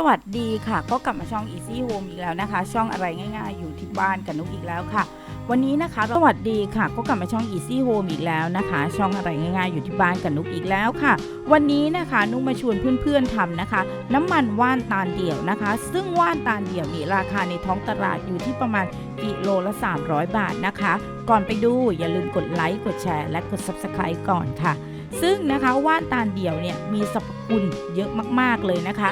สวัสดีค่ะ ก็กลับมาช่อง Easy Home อีกแล้วนะคะ ช่องอะไรง่ายๆ อยู่ที่บ้านกับนุกอีกแล้วค่ะ วันนี้นะคะ สวัสดีค่ะ ก็กลับมาช่อง Easy Home อีกแล้วนะคะ ช่องอะไรง่ายๆ อยู่ที่บ้านกับนุกอีกแล้วค่ะ วันนี้นะคะนุกมาชวนเพื่อนๆทำนะคะ น้ำมันว่านตาลเดี่ยวนะคะ ซึ่งว่านตาลเดี่ยวนี่ราคาในท้องตลาดอยู่ที่ประมาณกิโลละ 300 บาทนะคะ ก่อนไปดูอย่าลืมกดไลค์กดแชร์และกด Subscribe ก่อนค่ะซึ่งนะคะว่านตาลเดี่ยวเนี่ยมีสรรพคุณเยอะมากๆเลยนะคะ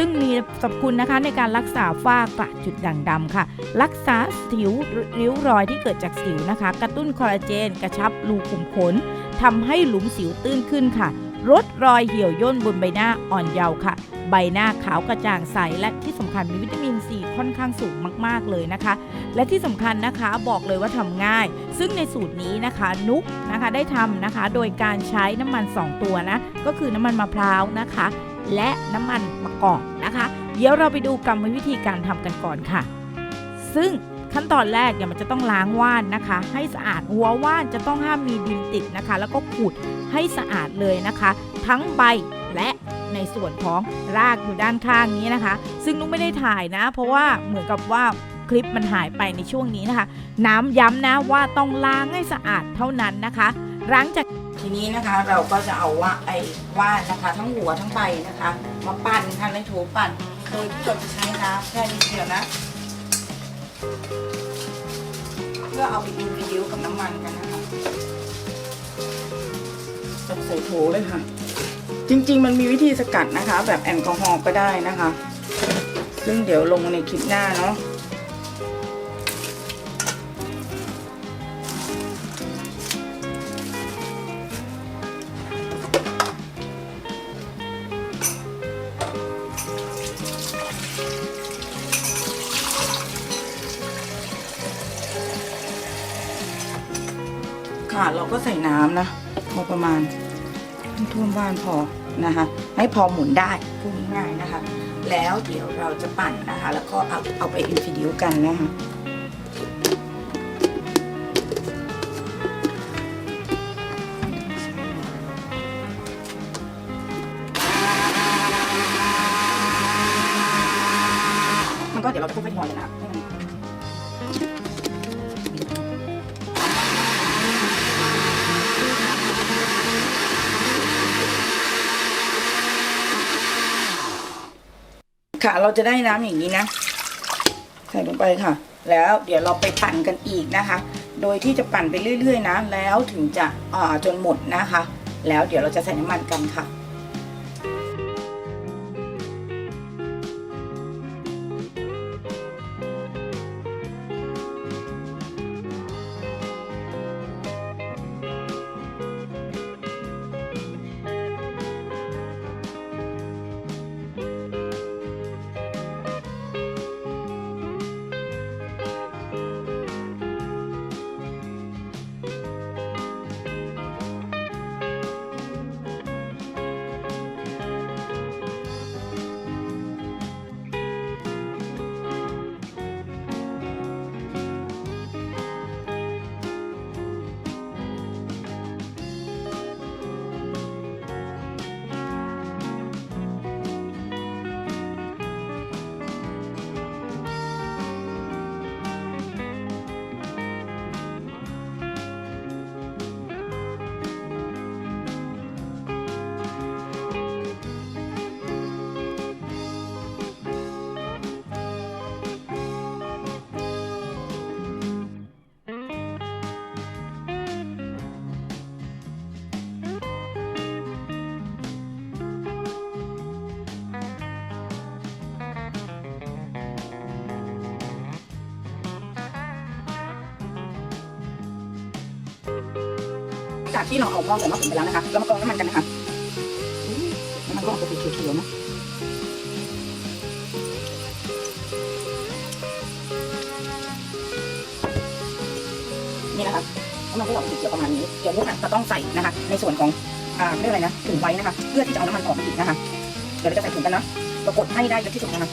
ซึ่งมีสรรพคุณนะคะในการรักษาฝ้ากระจุดด่างดำค่ะ รักษาสิวริ้วรอยที่เกิดจากสิวนะคะ กระตุ้นคอลลาเจน กระชับรูขุมขนทำให้หลุมสิวตื้นขึ้นค่ะลดรอยเหี่ยวย่นบนใบหน้าอ่อนเยาว์ค่ะ ใบหน้าขาวกระจ่างใส และที่สำคัญมีวิตามินซีค่อนข้างสูงมากๆเลยนะคะ และที่สำคัญนะคะบอกเลยว่าทำง่าย ซึ่งในสูตรนี้นะคะนุกนะคะได้ทำนะคะ โดยการใช้น้ำมัน 2 ตัวนะ ก็คือน้ำมันมะพร้าวนะคะ และน้ำมันมะกอกนะคะ เดี๋ยวเราไปดูกรรมวิธีการทำกันก่อนค่ะ ซึ่งขั้นตอนแรกเนี่ยมันจะต้องล้างว่านนะคะ ให้สะอาดหัวว่านจะต้องห้ามมีดินติดนะคะ แล้วก็ขูดให้สะอาดเลยนะคะ ทั้งใบและในส่วนของรากอยู่ด้านข้างนี้นะคะ ซึ่งนุ้งไม่ได้ถ่ายนะ เพราะว่าเหมือนกับว่าคลิปมันหายไปในช่วงนี้นะคะ น้ำย้ำนะว่าต้องล้างให้สะอาดเท่านั้นนะคะ ล้างจากทีนี้นะคะเราก็จะเอาว่าไอ้ว่านนะคะ ทั้งหัวทั้งใบนะคะ มาปั่นค่ะในโถปั่นโดยที่เราจะใช้น้ำแค่นิดเดียวนะ เพื่อเอาไปอินฟิวกับน้ำมันกันนะคะใส่โถเลยค่ะ จริง ๆ มันมีวิธีสกัดนะคะ แบบแอลกอฮอล์ก็ได้นะคะ ซึ่งเดี๋ยวลงในคลิปหน้าเนาะ ค่ะ เราก็ใส่น้ำนะพอประมาณท่วมบ้านพอนะคะ ให้พอหมุนได้พูดง่ายๆนะคะ แล้วเดี๋ยวเราจะปั่นนะคะ แล้วก็เอาเอาไปอินฟิดิวกันนะคะมันก็เดี๋ยวเราจะคลุกไปทีละนะ ค่ะ เราจะได้น้ำอย่างนี้นะ ใส่ลงไปค่ะ แล้วเดี๋ยวเราไปปั่นกันอีกนะคะ โดยที่จะปั่นไปเรื่อย ๆ นะ แล้วถึงจะอ่าจนหมดนะคะ แล้วเดี๋ยวเราจะใส่น้ำมันกันค่ะ จากที่เราเอาหม้อใส่หม้อผมไปแล้วนะคะเรามากรองน้ำมันกันนะคะน้ำมันก็ออกเป็นเขียวๆนะนี่นะคะน้ำมันก็ออกเป็นเขียวประมาณนี้เดี๋ยวพวกนั้นจะต้องใส่นะคะ ในส่วนของอ่าเรียกอะไรนะถุงไว้นะคะ เพื่อที่จะเอาน้ำมันออกมาอีกนะคะ เดี๋ยวเราจะใส่ถุงกันนะปรากฏให้ได้เยอะที่สุดนะคะ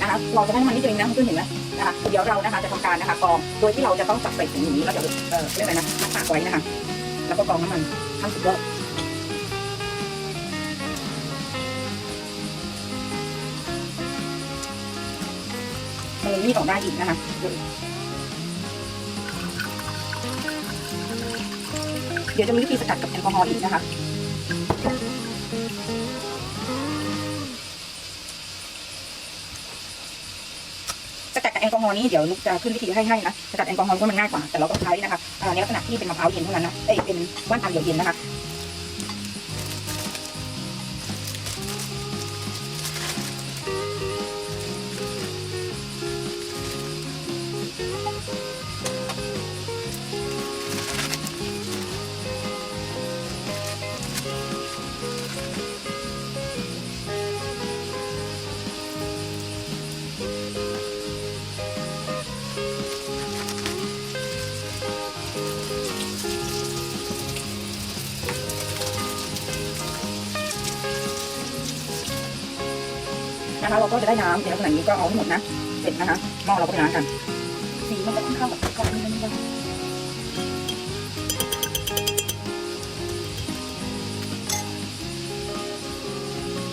นะคะเราจะให้น้ำมันนิดนึงนะเพื่อนเห็นไหมนะคะเดี๋ยวเรานะคะจะทำการนะคะกรองโดยที่เราจะต้องจับใส่ถุงอย่างนี้เดี๋ยวเออเรียกอะไรนะมัดปากไว้นะคะ แล้วก็กรองน้ำมันทั้งสิบรอบมันมีมีดออกได้อีกนะคะเดี๋ยวจะมีวิธีสกัดกับแอลกอฮอล์อีกนะคะ กัดกับแอลกอฮอล์นี้เดี๋ยวนุกจะขึ้นวิธีให้ให้นะสกัดแอลกอฮอล์ก็มันง่ายกว่าแต่เราต้องใช้นะคะในลักษณะที่เป็นมะพร้าวเย็นเท่านั้นนะเอ้ยเป็นว่านตาลเดียวเย็นนะคะ นะคะ เราก็จะได้น้ำในลักษณะนี้ก็เอาให้หมดนะ เสร็จนะคะหม้อเราก็ไปล้างกัน สีมันจะต้องเข้ากับกล่องนี้นิดนึง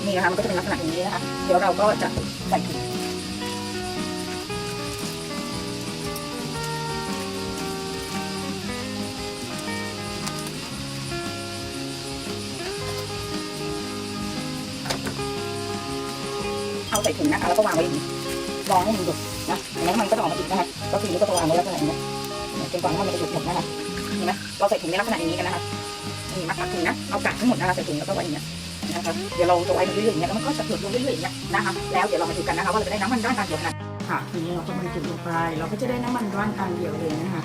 นี่นะคะมันก็จะเป็นลักษณะอย่างนี้นะคะ เดี๋ยวเราก็จะใส่ถุง ใส่ถุงนะคะแล้วก็วางไว้อย่างนี้รอให้มันหยดนะแล้วมันก็จะออกมาอีกนะคะก็คือนี้ก็จะวางไว้ลักษณะอย่างนี้จนกว่ามันจะหยุดหมดนะคะเห็นไหมเราใส่ถุงในลักษณะอย่างนี้กันนะคะนี่มาตักถุงนะเอากากทั้งหมดนะคะใส่ถุงแล้วก็ไว้อย่างนี้นะคะเดี๋ยวเราจะไว้มันเรื่อยๆอย่างเงี้ยแล้วมันก็จะหยดลงเรื่อยๆอย่างเงี้ยนะคะแล้วเดี๋ยวเรามาดูกันนะคะว่าเราจะได้น้ำมันด้านการเดียวขนาดค่ะทีนี้เราก็มาจุดลงไป เราก็จะได้น้ำมันด้านการเดียวเลยนะคะ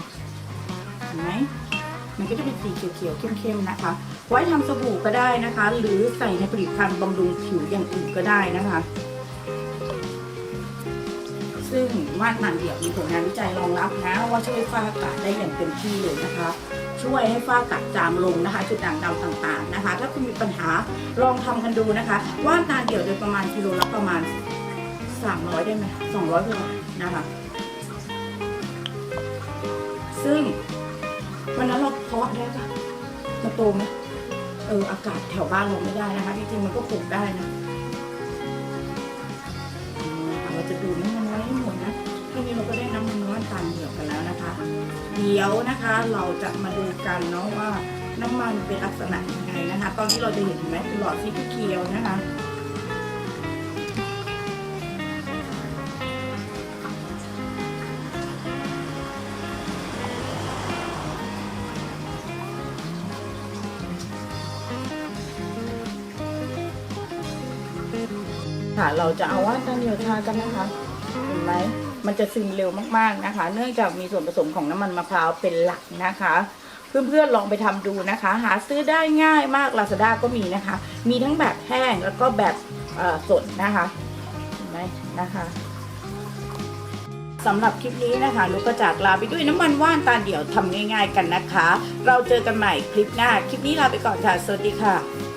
เห็นไหมมันก็จะเป็นสีเขียวๆเข้มๆนะคะ ไว้ทำสบู่ก็ได้นะคะ หรือใส่ในผลิตภัณฑ์บำรุงผิวอย่างอื่นก็ได้นะคะ ซึ่งว่านตานเดี่ยวมีผลงานวิจัยรองรับนะว่าช่วยฝ้ากระได้อย่างเต็มที่เลยนะคะ ช่วยให้ฝ้ากระจางลงนะคะ จุดด่างดำต่างๆนะคะ ถ้าคุณมีปัญหาลองทำกันดูนะคะ ว่านตาลเดี่ยวโดยประมาณกิโลละประมาณ 300 ได้ไหม200กว่านะคะ ซึ่งวันนั้นเราเพาะได้ปะมันโตไหมเอออากาศแถวบ้านเราไม่ได้นะคะจริงๆมันก็ปลูกได้นะเราจะดูน้ำ เดี๋ยวนะคะเราจะมาดูกันเนาะว่าน้ำมันเป็นลักษณะยังไงนะคะ ตอนนี้เราจะเห็นไหมเป็นหลอดสีเขียวนะคะค่ะเราจะเอาว่าตาเนียวทากันนะคะ เห็นไหม มันจะซึมเร็วมากๆนะคะ เนื่องจากมีส่วนผสมของน้ำมันมะพร้าวเป็นหลักนะคะ เพื่อนๆลองไปทำดูนะคะ หาซื้อได้ง่ายมาก Lazada ก็มีนะคะ มีทั้งแบบแห้งแล้วก็แบบสดนะคะเห็นไหมนะคะสำหรับคลิปนี้นะคะนุกก็จากลาไปด้วยน้ำมันว่านตาเดี่ยวทำง่าย ๆ กันนะคะ เราเจอกันใหม่คลิปหน้า คลิปนี้ลาไปก่อนค่ะ สวัสดีค่ะ